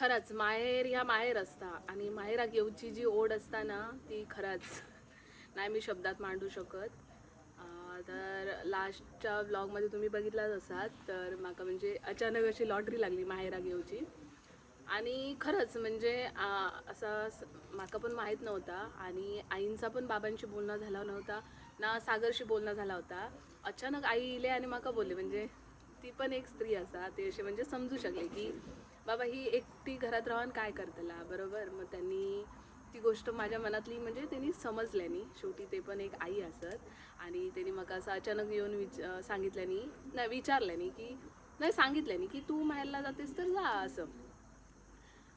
खरंच माहेर ह्या माहेर असता आणि माहेराक येऊची जी ओढ असता ना ती खरंच नाही मी शब्दात मांडू शकत. तर लास्टच्या ब्लॉगमध्ये तुम्ही बघितलाच असाल तर माका म्हणजे अचानक अशी लॉटरी लागली माहेरा येऊची. आणि खरंच म्हणजे असं असा माका पण माहीत नव्हता आणि आईंचा पण बाबांशी बोलणं झाला नव्हता ना सागरशी बोलणं झाला होता. अचानक आई इले आणि माका बोलले म्हणजे ती पण एक स्त्री असा ते असे म्हणजे समजू शकले की बाबा ही एकटी घरात राहून काय करतला? बरोबर? मग त्यांनी ती गोष्ट माझ्या मनातली म्हणजे त्यांनी समजल्यानी शेवटी ते पण एक आई असत. आणि त्यांनी मग असं अचानक येऊन विच सांगितल्यानी नाही. विचारल्यानी की नाही सांगितल्यानी की तू माहेरला जातेस तर जा असं.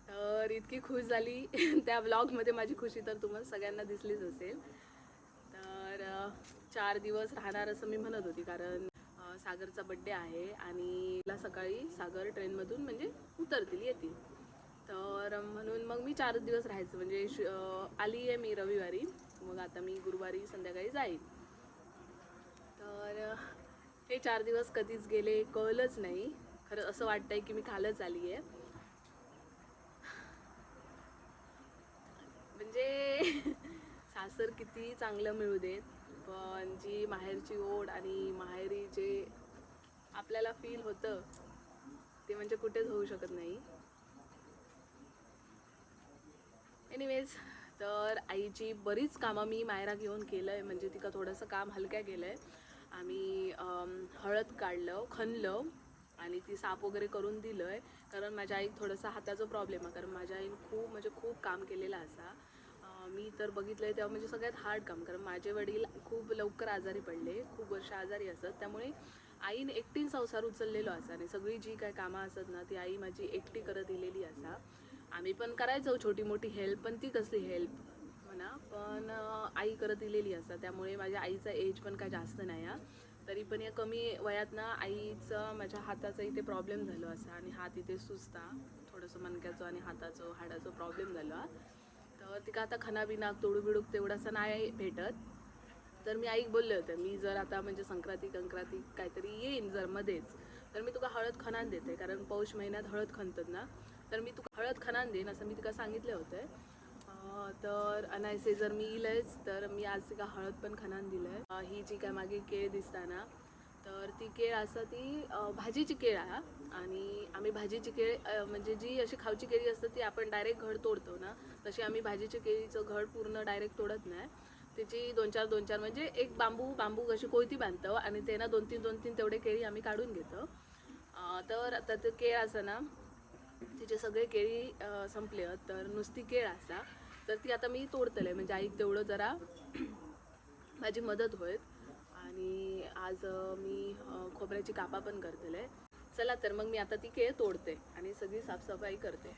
तर इतकी खुश झाली. त्या ब्लॉगमध्ये माझी खुशी तर तुम्हाला सगळ्यांना दिसलीच असेल. तर चार दिवस राहणार असं मी म्हणत होती कारण सागरचा बड्डे आहे आणि तिला सकाळी सागर ट्रेनमधून म्हणजे उतरतील येतील. तर म्हणून मग मी चार दिवस राहायचं म्हणजे श- आली आहे मी रविवारी. मग आता मी गुरुवारी संध्याकाळी जाईल. तर हे चार दिवस कधीच गेले कळलंच नाही. खरं असं वाटतंय की मी कालच आली आहे. म्हणजे सासर किती चांगलं मिळू देत पण जी माहेरची ओढ आणि माहेरी जे आपल्याला फील होतं ते म्हणजे कुठेच होऊ शकत नाही. एनिवेज तर आईची बरीच कामं मी मायरा घेऊन केलं आहे म्हणजे तिका थोडंसं काम हलक्या केलं आहे आम्ही हळद काढलं खणलं आणि ती साप वगैरे करून दिलं आहे कारण माझ्या आईक थोडंसं हाताचा प्रॉब्लेम आहे कारण माझ्या आईन खूप म्हणजे खूप काम केलेलं असा. मी तर बघितलं आहे तेव्हा म्हणजे सगळ्यात हार्ड काम कारण माझे वडील खूप लवकर आजारी पडले खूप वर्ष आजारी असत. त्यामुळे आईन एकटीन संसार उचललेलो असा आणि सगळी जी काय कामं असत ना ती आई माझी एकटी करत दिलेली असा. आम्ही पण करायचो छोटी मोठी हेल्प पण ती कसली हेल्प म्हणा पण आई करत दिलेली असा. त्यामुळे माझ्या आईचा एज पण काय जास्त नाही हा. तरी पण या कमी वयात ना आईचं माझ्या हाताचा इथे प्रॉब्लेम झालो असा आणि हात इथे सुचता थोडंसं मणक्याचं आणि हाताचं हाडाचं प्रॉब्लेम झालो हा. तर तिका आता खनाबिनाक तोडूबिडूक बिडूक तेवढासा नाही भेटत. तर मी आईक बोलले होते मी जर आता म्हणजे संक्रांती कंक्रांती काहीतरी येईन जर मध्येच तर मी तुका हळद खणान देते कारण पौष महिन्यात हळद खणतात ना तर मी तुका हळद खणान देईन असं मी तिका सांगितले होते. तर अनायसे जर मी इलेच तर मी आज तिका हळद पण खणान दिलंय. ही जी काय मागे केळ दिसताना तर ती केळ असा ती भाजीची केळ आहे. हा. आणि आम्ही भाजीची केळ म्हणजे जी अशी खावची केळी असतात ती आपण डायरेक्ट घड तोडतो ना तशी आम्ही भाजीच्या केळीचं घड पूर्ण डायरेक्ट तोडत नाही. त्याची दोन चार दोन चार म्हणजे एक बांबू बांबू कशी कोयती बांधतो आणि ते ना दोन तीन दोन तीन तेवढे केळी आम्ही काढून घेतो. तर आता ते केळ असं ना तिचे सगळे केळी संपले. तर नुसती केळ असा. तर ती आता मी तोडतले. म्हणजे आईक तेवढं जरा माझी मदत होईल. आणि आज मी खोबऱ्याची कापा पण करतले. चला तर मग मी आता ती केळ तोडते आणि सगळी साफसफाई करते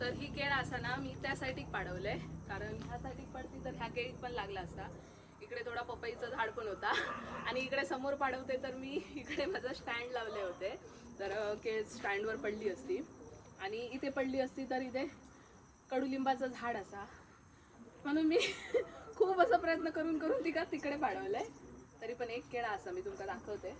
तर ही केळ असा ना मी त्यासाठी पाडवलंय. कारण ह्यासाठी पडती तर ह्या केळीत पण लागला असता. इकडे थोडा पपईचं झाड पण होता. आणि इकडे समोर पाडवते तर मी इकडे माझं स्टँड लावले होते. तर केळ स्टँडवर पडली असती. आणि इथे पडली असती तर इथे कडुलिंबाचं झाड असा. म्हणून मी खूप असा प्रयत्न करून करून तिका तिकडे पाडवलंय. तरी पण एक केळा असा मी तुमका दाखवते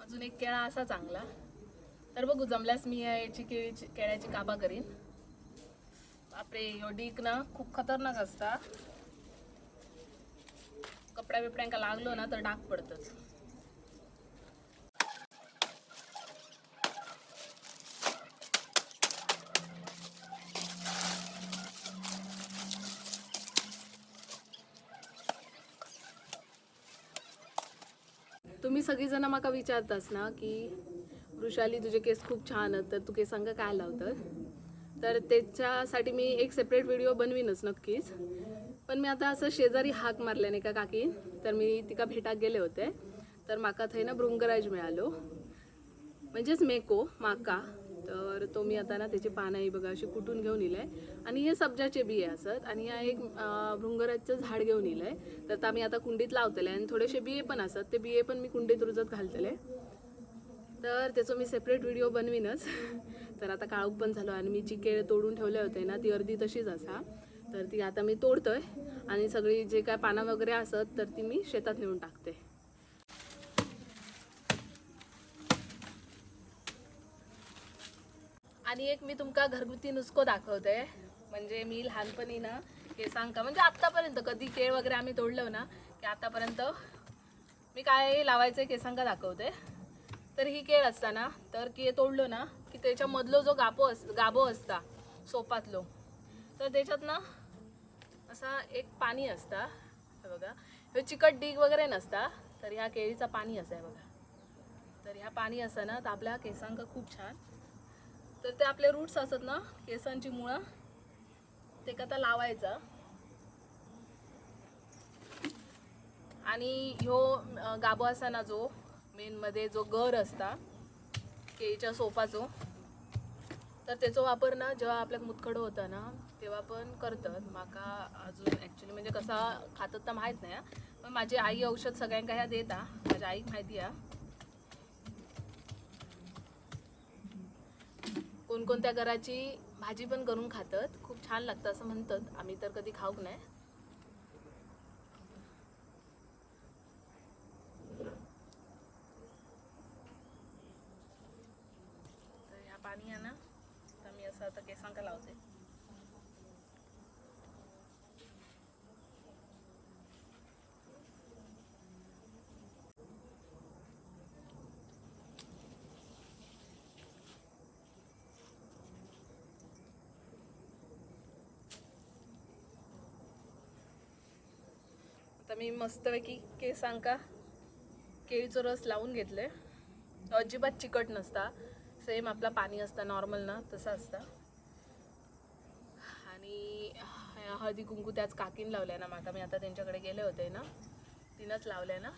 अजून एक केळा असा चांगला. तर बघू जमल्यास मी याची केळीची केळ्याची काबा करीन. बापरे बापरे ह्यो डीक ना खूप खतरनाक असता. कपड्या बिपड्यांका लागलो ना तर डाग पडतच तुम्ही सगळीजण माका विचारतास ना की वृषाली तुझे केस खूप छान आहेत तर तू केसांका काय लावतात? तर त्याच्यासाठी मी एक सेपरेट व्हिडिओ बनवीनच नक्कीच. पण मी आता असं शेजारी हाक मारल्याने का काकी? तर मी तिका भेटाक गेले होते. तर माका थंय ना भृंगराज मिळालो. म्हणजेच मेको माका. तर तो मी आता ना त्याची पानंही बघा अशी कुटून घेऊन इलंय. आणि हे सब्जाचे बिये असत आणि हा एक भृंगराजचं झाड घेऊन इलंय. तर आता आम्ही आता कुंडीत लावतले आणि थोडेसे बिये पण असत ते बिये पण मी कुंडीत रुजत घालतले. तर त्याचं मी सेपरेट व्हिडिओ बनवीनच. तर आता काळोख पण झालो आणि मी जी केळ तोडून ठेवले होते ना ती अर्धी तशीच असा. तर ती आता मी तोडतोय. आणि सगळी जे काय पानं वगैरे असत तर ती मी शेतात नेऊन टाकते. आणि एक मी तुमका घरगुती नुसको दाखवते म्हणजे मी लहानपणी ना केसांका म्हणजे आत्तापर्यंत कधी केळ वगैरे आम्ही तोडलं ना की आतापर्यंत मी काय लावायचं केसांका दाखवते तर ही केळ असताना तर की तोडलो ना की त्याच्यामधलो जो गापो अस गाभो असता सोपातलो तर त्याच्यात ना असा एक पाणी असता हे बघा. हे चिकट डीग वगैरे नसता तर ह्या केळीचा पाणी असं आहे बघा. तर ह्या पाणी असं ना तर आपल्या केसांका खूप छान तर ते आपले रूट्स असत ना केसांची मुळं. ते का आता लावायचा. आणि ह्यो गाबो गाभो जो मेनमध्ये जो गर असता केळीच्या सोपाचो तर त्याचा वापर ना जेव्हा आपल्याक मुतखडं होता ना तेव्हा पण करतात. माका अजून ॲक्च्युली म्हणजे कसा खातात तर माहीत नाही पण माझी आई औषध सगळ्यांका ह्या देता. माझ्या आईक माहिती आहे. कोणकोणत्या घराची भाजी पण करून खातात. खूप छान लागतं असं म्हणतात. आम्ही तर कधी खाऊक नाही तर ह्या पाणी आहे ना तर मी असं आता केसांका लावते आता मी मस्तपैकी केसांका केळीचं रस लावून घेतले. अजिबात चिकट नसता. सेम आपला पाणी असता नॉर्मल ना तसा असता. आणि हळदी कुंकू त्याच काकीन लावल्या ना माका मी आता त्यांच्याकडे गेले होते ना तिनंच लावल्या ना.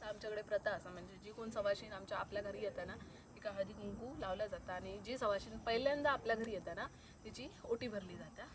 तर आमच्याकडे प्रथा असा म्हणजे जी कोण सवाशीन आमच्या आपल्या घरी येतं ना तिका हळदी कुंकू लावलं जातं आणि जी सवाशीन पहिल्यांदा आपल्या घरी येतं ना तिची ओटी भरली जाते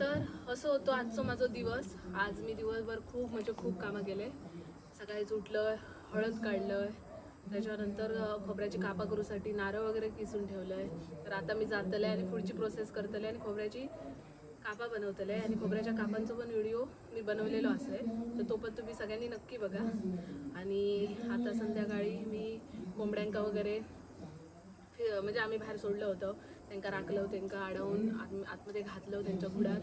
तर असं होतं आजचं माझं दिवस. आज मी दिवसभर खूप म्हणजे खूप कामं केले. सकाळीच उठलं हळद काढलं. त्याच्यानंतर खोबऱ्याची कापा करूसाठी नारळ वगैरे किसून ठेवलंय. तर आता मी जातले आणि पुढची प्रोसेस करतले आणि खोबऱ्याची कापा बनवतले. आणि खोबऱ्याच्या कापांचा पण व्हिडिओ मी बनवलेलो असेल तर तो पण तुम्ही सगळ्यांनी नक्की बघा. आणि आता संध्याकाळी मी कोंबड्यांका वगैरे म्हणजे आम्ही बाहेर सोडलं होतं. त्यांका राखलं त्यांका अडवून आत आतमध्ये घातलं त्यांच्या घुडात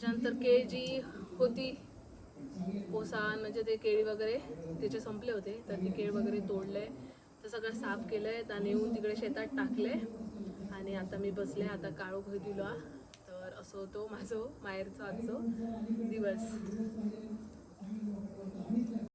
त्याच्यानंतर केळी जी होती ओसान म्हणजे ते केळी वगैरे त्याचे संपले होते तर ते केळ वगैरे तोडले तर सगळं साफ केलंय आणि येऊन तिकडे शेतात टाकले. आणि आता मी बसले आता काळो खय दिलो. तर असं होतो माझं माहेरचा आजचं दिवस.